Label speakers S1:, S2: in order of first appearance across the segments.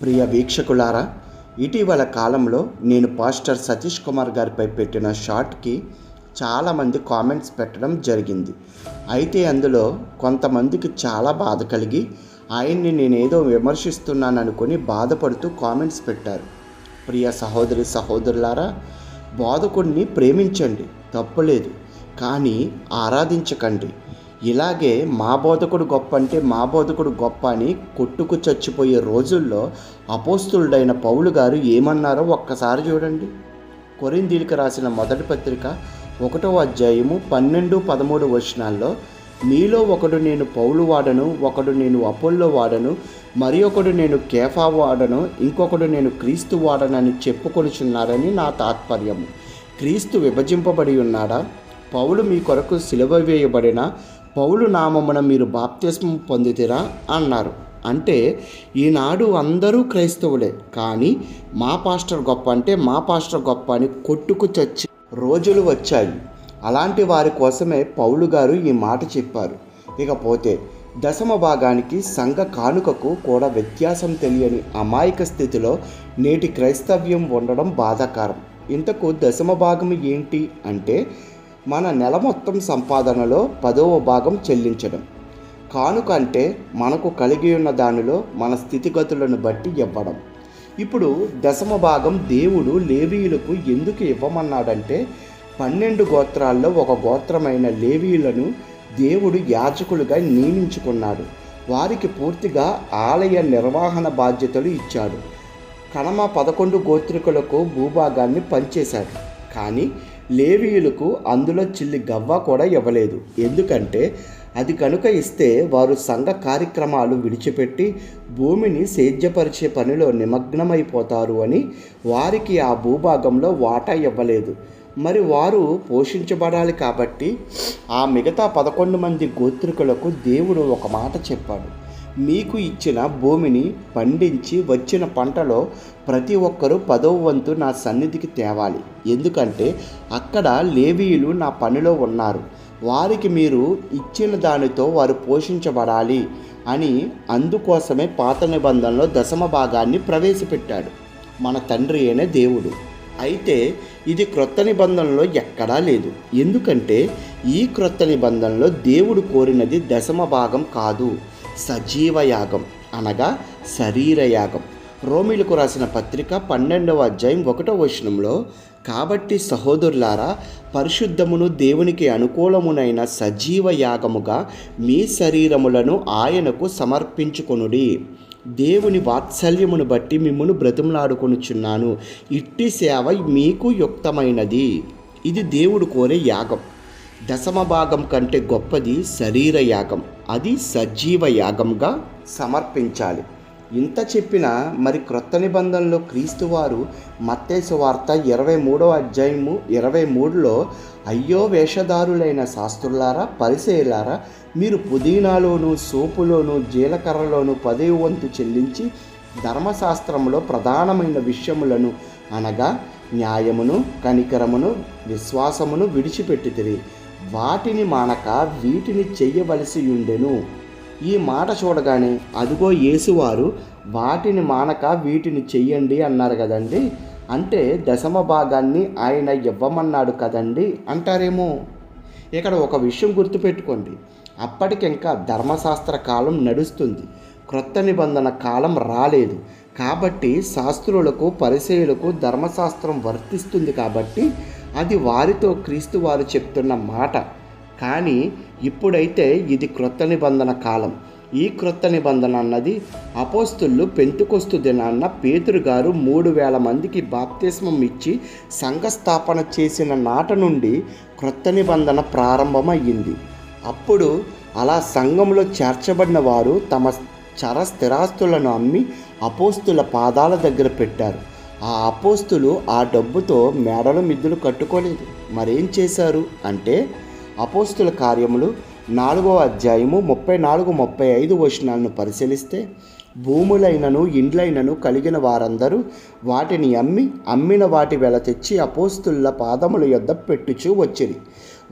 S1: ప్రియ వీక్షకులారా ఇటీవల కాలంలో నేను పాస్టర్ సతీష్ కుమార్ గారిపై పెట్టిన షార్ట్కి చాలామంది కామెంట్స్ పెట్టడం జరిగింది. అయితే అందులో కొంతమందికి చాలా బాధ కలిగి ఆయన్ని నేనేదో విమర్శిస్తున్నాను అనుకుని బాధపడుతూ కామెంట్స్ పెట్టారు. ప్రియ సహోదరి సహోదరులారా బోధకుడిని ప్రేమించండి తప్పులేదు కానీ ఆరాధించకండి. ఇలాగే మా బోధకుడు గొప్ప అంటే మా బోధకుడు గొప్ప అని కొట్టుకు చచ్చిపోయే రోజుల్లో అపోస్తులుడైన పౌలు గారు ఏమన్నారో ఒక్కసారి చూడండి. కొరిందీలకు రాసిన మొదటి పత్రిక ఒకటో అధ్యాయము పన్నెండు పదమూడు వచనాల్లో మీలో ఒకడు నేను పౌలు వాడను ఒకడు నేను అపోల్లో వాడను మరి ఒకడు నేను కేఫా వాడను ఇంకొకడు నేను క్రీస్తు వాడనని చెప్పుకొనిచున్నారని నా తాత్పర్యము. క్రీస్తు విభజింపబడి ఉన్నాడా? పౌలు మీ కొరకు సిలువ వేయబడిన పౌలు నామమున మీరు బాప్తిస్మం పొందితిరా? అన్నారు. అంటే ఈనాడు అందరూ క్రైస్తవులే కానీ మా పాస్టర్ గొప్ప అంటే మా పాస్టర్ గొప్ప అని కొట్టుకు చచ్చి రోజులు వచ్చాయి. అలాంటి వారి కోసమే పౌలు గారు ఈ మాట చెప్పారు. ఇకపోతే దశమ భాగానికి సంఘ కానుకకు కూడా వ్యత్యాసం తెలియని అమాయక స్థితిలో నేటి క్రైస్తవ్యం ఉండడం బాధాకరం. ఇంతకు దశమ భాగం ఏంటి? అంటే మన నెల మొత్తం సంపాదనలో పదవ భాగం చెల్లించడం. కానుక అంటే మనకు కలిగి ఉన్న దానిలో మన స్థితిగతులను బట్టి ఇవ్వడం. ఇప్పుడు దశమ భాగం దేవుడు లేవీయులకు ఎందుకు ఇవ్వమన్నాడంటే పన్నెండు గోత్రాల్లో ఒక గోత్రమైన లేవీయులను దేవుడు యాజకులుగా నియమించుకున్నాడు. వారికి పూర్తిగా ఆలయ నిర్వహణ బాధ్యతలు ఇచ్చాడు. కణమ పదకొండు గోత్రికులకు భూభాగాన్ని పంచేశాడు. కానీ లేవీయులకు అందులో చిల్లి గవ్వ కూడా ఇవ్వలేదు. ఎందుకంటే అది కనుక ఇస్తే వారు సంఘ కార్యక్రమాలు విడిచిపెట్టి భూమిని సేద్యపరిచే పనిలో నిమగ్నమైపోతారు అని వారికి ఆ భూభాగంలో వాటా ఇవ్వలేదు. మరి వారు పోషించబడాలి కాబట్టి ఆ మిగతా పదకొండు మంది గోత్రికులకు దేవుడు ఒక మాట చెప్పాడు. మీకు ఇచ్చిన భూమిని పండించి వచ్చిన పంటలో ప్రతి ఒక్కరూ పదవ వంతు నా సన్నిధికి తేవాలి. ఎందుకంటే అక్కడ లేవీయులు నా పనిలో ఉన్నారు. వారికి మీరు ఇచ్చిన దానితో వారు పోషించబడాలి అని అందుకోసమే పాత నిబంధనలో దశమ భాగాన్ని ప్రవేశపెట్టాడు. మన తండ్రి అయిన దేవుడు. అయితే ఇది క్రొత్త నిబంధనలో ఎక్కడా లేదు. ఎందుకంటే ఈ క్రొత్త నిబంధనలో దేవుడు కోరినది దశమ భాగం కాదు. సజీవ యాగం అనగా శరీర యాగం రోమిలకు రాసిన పత్రిక పన్నెండవ అధ్యాయం ఒకటో వచనంలో కాబట్టి సహోదరులారా పరిశుద్ధమును దేవునికి అనుకూలమునైన సజీవ యాగముగా మీ శరీరములను ఆయనకు సమర్పించుకొనుడి. దేవుని వాత్సల్యమును బట్టి మిమ్మను బ్రతిమలాడుకొనుచున్నాను. ఇట్టి సేవ మీకు యుక్తమైనది. ఇది దేవుడు కోరే యాగం. దశమ భాగం కంటే గొప్పది శరీర యాగం. అది సజీవ యాగంగా సమర్పించాలి. ఇంత చెప్పిన మరి క్రొత్త నిబంధనలో క్రీస్తువారు మత్తేసు వార్త ఇరవై మూడో అధ్యాయము ఇరవై మూడులో అయ్యో వేషధారులైన శాస్త్రులారా పరిసేలారా మీరు పుదీనాలోను సోపులోను జీలకర్రలోను పదవి వంతు చెల్లించి ధర్మశాస్త్రంలో ప్రధానమైన విషయములను అనగా న్యాయమును కనికరమును విశ్వాసమును విడిచిపెట్టితిరి. వాటిని మానక వీటిని చెయ్యవలసి ఉండెను ఈ మాట చూడగానే అదిగో యేసువారు వాటిని మానక వీటిని చెయ్యండి అన్నారు కదండి. అంటే దశమ భాగాన్ని ఆయన ఇవ్వమన్నాడు కదండి అంటారేమో. ఇక్కడ ఒక విషయం గుర్తుపెట్టుకోండి. అప్పటికింకా ధర్మశాస్త్ర కాలం నడుస్తుంది. క్రొత్త నిబంధన కాలం రాలేదు. కాబట్టి శాస్త్రులకు పరిచయులకు ధర్మశాస్త్రం వర్తిస్తుంది కాబట్టి అది వారితో క్రీస్తు వారు చెప్తున్న మాట. కానీ ఇప్పుడైతే ఇది క్రొత్త నిబంధన కాలం. ఈ క్రొత్త నిబంధన అన్నది అపోస్తులు పెంతుకొస్తు దినాన్న పేతురు గారు మూడు వేల మందికి బాప్తిస్మం ఇచ్చి సంఘస్థాపన చేసిన నాట నుండి క్రొత్త నిబంధన ప్రారంభమయ్యింది. అప్పుడు అలా సంఘంలో చేర్చబడిన వారు తమ చర స్థిరాస్తులను అమ్మి అపోస్తుల పాదాల దగ్గర పెట్టారు. ఆ అపోస్తులు ఆ డబ్బుతో మేడలు మిద్దులు కట్టుకోలేదు. మరేం చేశారు? అంటే అపోస్తుల కార్యములు నాలుగో అధ్యాయము ముప్పై నాలుగు ముప్పై ఐదు వచనాలను పరిశీలిస్తే భూములైనను ఇండ్లైనను కలిగిన వారందరూ వాటిని అమ్మి అమ్మిన వాటి వెల తెచ్చి అపోస్తుల పాదముల యొద్ద పెట్టుచూ వచ్చిరి.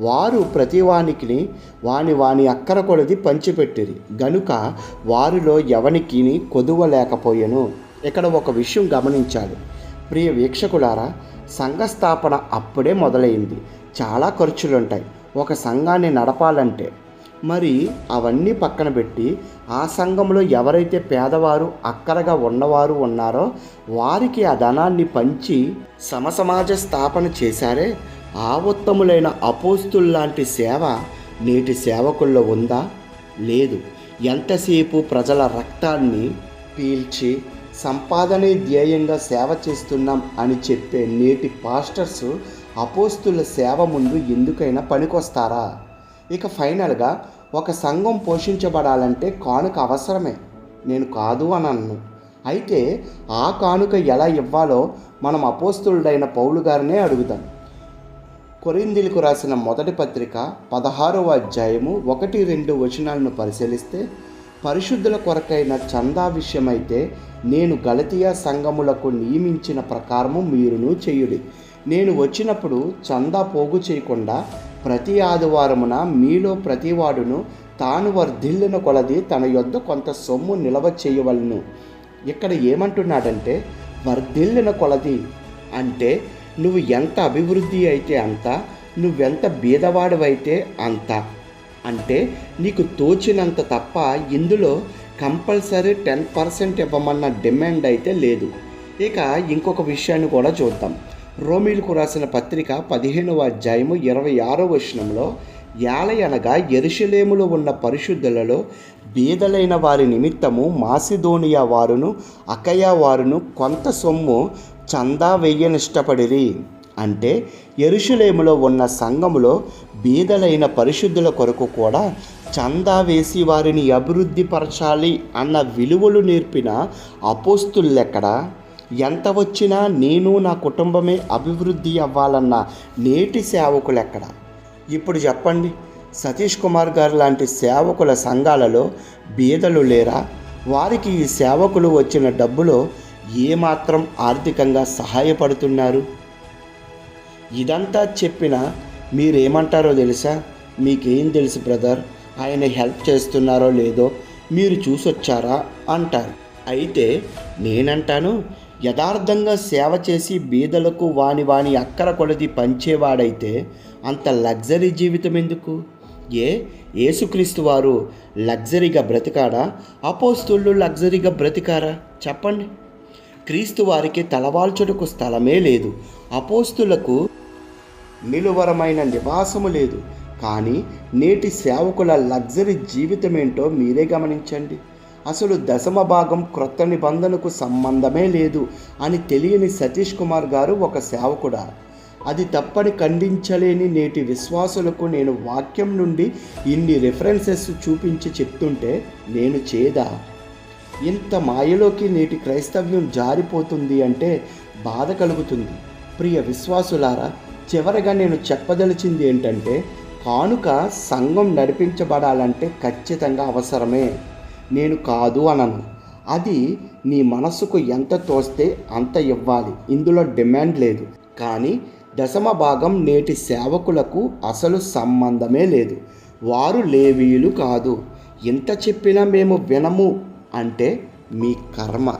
S1: వారు ప్రతివానికి వాని వాని అక్కర కొలది పంచిపెట్టిరి. గనుక వారిలో ఎవనికి కొదువ లేకపోయెను ఇక్కడ ఒక విషయం గమనించాలి. ప్రియ వీక్షకులారా సంఘ స్థాపన అప్పుడే మొదలైంది. చాలా ఖర్చులుంటాయి. ఒక సంఘాన్ని నడపాలంటే. మరి అవన్నీ పక్కన పెట్టి ఆ సంఘంలో ఎవరైతే పేదవారు అక్కరగా ఉన్నవారు ఉన్నారో వారికి ఆ ధనాన్ని పంచి సమసమాజ స్థాపన చేశారే? ఆ ఉత్తములైన అపోస్తుల్లాంటి సేవ నేటి సేవకుల్లో ఉందా? లేదు. ఎంతసేపు ప్రజల రక్తాన్ని పీల్చి సంపాదనే ధ్యేయంగా సేవ చేస్తున్నాం అని చెప్పే నేటి పాస్టర్స్ అపోస్తుల సేవ ముందు ఎందుకైనా పనికొస్తారా? ఇక ఫైనల్గా ఒక సంఘం పోషించబడాలంటే కానుక అవసరమే. నేను కాదు అని అన్ను అయితే ఆ కానుక ఎలా ఇవ్వాలో మనం అపోస్తుడైన పౌలు గారినే అడుగుదాం. కొరిందిలకు రాసిన మొదటి పత్రిక పదహారవ అధ్యాయము ఒకటి రెండు వచనాలను పరిశీలిస్తే పరిశుద్ధుల కొరకైన చందా విషయమైతే నేను గలతీయ సంఘములకు నియమించిన ప్రకారము మీరును చేయుడి. నేను వచ్చినప్పుడు చందా పోగు చేయకుండా ప్రతి ఆదివారమున మీలో ప్రతివాడును తాను వర్ధిల్లిన కొలది తన యొద్ద కొంత సొమ్ము నిలవ చేయవలను. ఇక్కడ ఏమంటున్నాడంటే వర్ధిల్లిన కొలది అంటే నువ్వు ఎంత అభివృద్ధి అయితే అంత నువ్వెంత బీదవాడివైతే అంత. అంటే నీకు తోచినంత తప్ప ఇందులో కంపల్సరీ టెన్ పర్సెంట్ ఇవ్వమన్న డిమాండ్ అయితే లేదు. ఇక ఇంకొక విషయాన్ని కూడా చూద్దాం. రోమిలకు రాసిన పత్రిక పదిహేనవ అధ్యాయము ఇరవై ఆరో వచనంలో యాలయనగా ఎరుషలేములో ఉన్న పరిశుద్ధులలో బీదలైన వారి నిమిత్తము మాసిదోనియా వారును అకయా వారును కొంత సొమ్ము చందా వెయ్యనిష్టపడిరి. అంటే ఎరుషులేములో ఉన్న సంఘములో బీదలైన పరిశుద్ధుల కొరకు కూడా చందా వేసి వారిని అభివృద్ధి పరచాలి అన్న విలువలు నేర్పిన అపోస్తులెక్కడ? ఎంత వచ్చినా నేను నా కుటుంబమే అభివృద్ధి అవ్వాలన్న నేటి సేవకులెక్కడ? ఇప్పుడు చెప్పండి. సతీష్ కుమార్ గారు లాంటి సేవకుల సంఘాలలో బీదలు లేరా? వారికి ఈ సేవకులు వచ్చిన డబ్బులో ఏమాత్రం ఆర్థికంగా సహాయపడుతున్నారు? ఇదంతా చెప్పిన మీరేమంటారో తెలుసా? మీకేం తెలుసు బ్రదర్? ఆయన హెల్ప్ చేస్తున్నారో లేదో మీరు చూసొచ్చారా? అంటారు. అయితే నేనంటాను యథార్థంగా సేవ చేసి బీదలకు వాని వాని అక్కర కొలది పంచేవాడైతే అంత లగ్జరీ జీవితం ఎందుకు? ఏ? యేసుక్రీస్తు వారు లగ్జరీగా బ్రతికాడా? అపోస్తుళ్ళు లగ్జరీగా బ్రతికారా? చెప్పండి. క్రీస్తు వారికి తలవాల్చుటకు స్థలమే లేదు. అపోస్తులకు నిలువరమైన నివాసము లేదు. కానీ నేటి సేవకుల లగ్జరీ జీవితం ఏంటో మీరే గమనించండి. అసలు దశమ భాగం క్రొత్త నిబంధనకు సంబంధమే లేదు అని తెలియని సతీష్ కుమార్ గారు ఒక సేవకుడా. అది తప్పని ఖండించలేని నేటి విశ్వాసులకు నేను వాక్యం నుండి ఇన్ని రెఫరెన్సెస్ చూపించి చెప్తుంటే నేను చేదా? ఇంత మాయలోకి నేటి క్రైస్తవ్యం జారిపోతుంది అంటే బాధ కలుగుతుంది. ప్రియ విశ్వాసులారా చివరగా నేను చెప్పదలిచింది ఏంటంటే కానుక సంఘం నడిపించబడాలంటే ఖచ్చితంగా అవసరమే. నేను కాదు అనను. అది నీ మనసుకు ఎంత తోస్తే అంత ఇవ్వాలి. ఇందులో డిమాండ్ లేదు. కానీ దశమ భాగం నేటి సేవకులకు అసలు సంబంధమే లేదు. వారు లేవీలు కాదు. ఇంత చెప్పినా మేము వినము. అంటే మీ కర్మ.